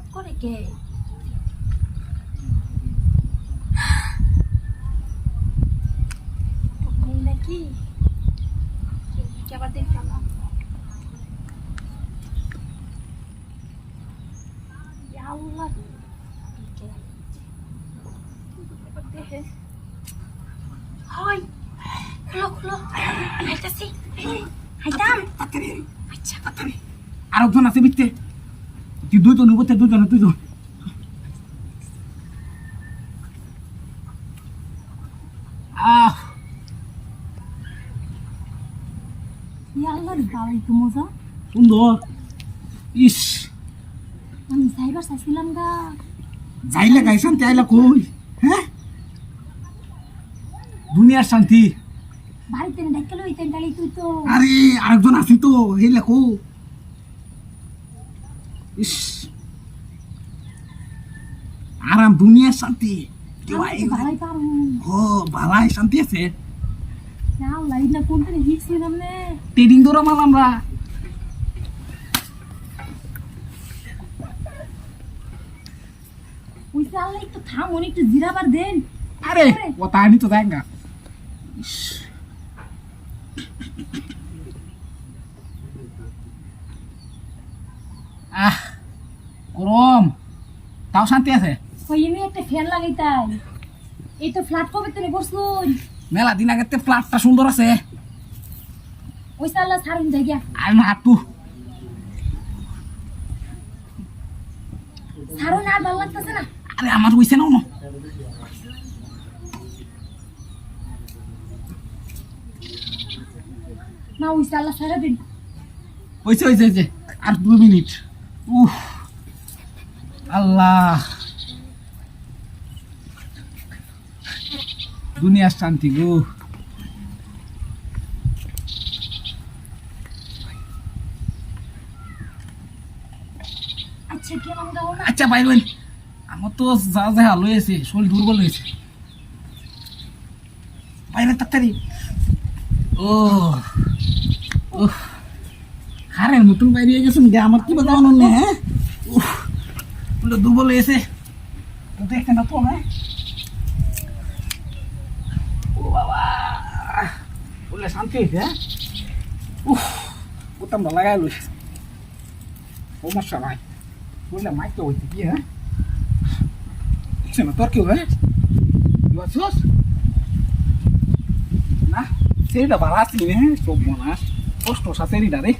টুক করে কে নাকি আবার দেখলাম আল্লাহ দেখে হয় খুলো খুলো হাইতাছি হাইতাম আচ্ছা আর একজন আছে বিত্তে তুই দুজন উপরে দুজন দুজন আহ! মজা। সুন্দর। ইস! আমি সাইবার চাইছিলাম গা। যাইলে গাই শান্তি আইলা কই? হ্যাঁ? দুনিয়ার শান্তি। বাড়িতে ডাক্তার লইতেন তাহলে তুই তো। আরে আরেকজন আছি তো এই লেখো ইস। আরাম দুনিয়ার শান্তি। পারু ও ভালাই শান্তি আছে। ট্রেডিং দৌড়া মাল আমরা। একটু থামুন একটু জিরাবার দেন। আরে ও তানি তো দেখ না। আহ গরম। তাও শান্তি আছে? ওই একটা ফ্যান লাগাই তাই। এই তো ফ্ল্যাট কবে তুমি করছুন মেলা দিন আগে ফ্ল্যাটটা সুন্দর আছে। ওই যে আল্লাহ ছাড়ুন যাই গিয়া। আর না ছাড়ুন আর ভালো লাগতেছে না? আরে আমার হইছে না না না ওই যে আল্লাহ ছাড়া দিন। আর দুই মিনিট। উফ আল্লাহ। দুনিয়ার শান্তি গো। আচ্ছা আচ্ছা বাইরেন আমার তো যা যা হাল হয়েছে শরীর দুর্বল হয়েছে। বাইরে তাড়াতাড়ি। ও ও হারের নতুন বাইরে গেছেন, গে আমার কি বাবা অনন্য হ্যাঁ? পুরো দুর্বল তো দেখতে না তো হ্যাঁ? ও বাবা, বললে শান্তি হয়েছে হ্যাঁ? উফ বোতামটা লাগাই লইছে সমস্যা নাই। বললে মাইক হইতে কি হ্যাঁ? না, তোর কেউ হ্যাঁ? বুঝছস না সেটা ভালো আসলি হ্যাঁ? সব মনে কষ্ট সাথে রে।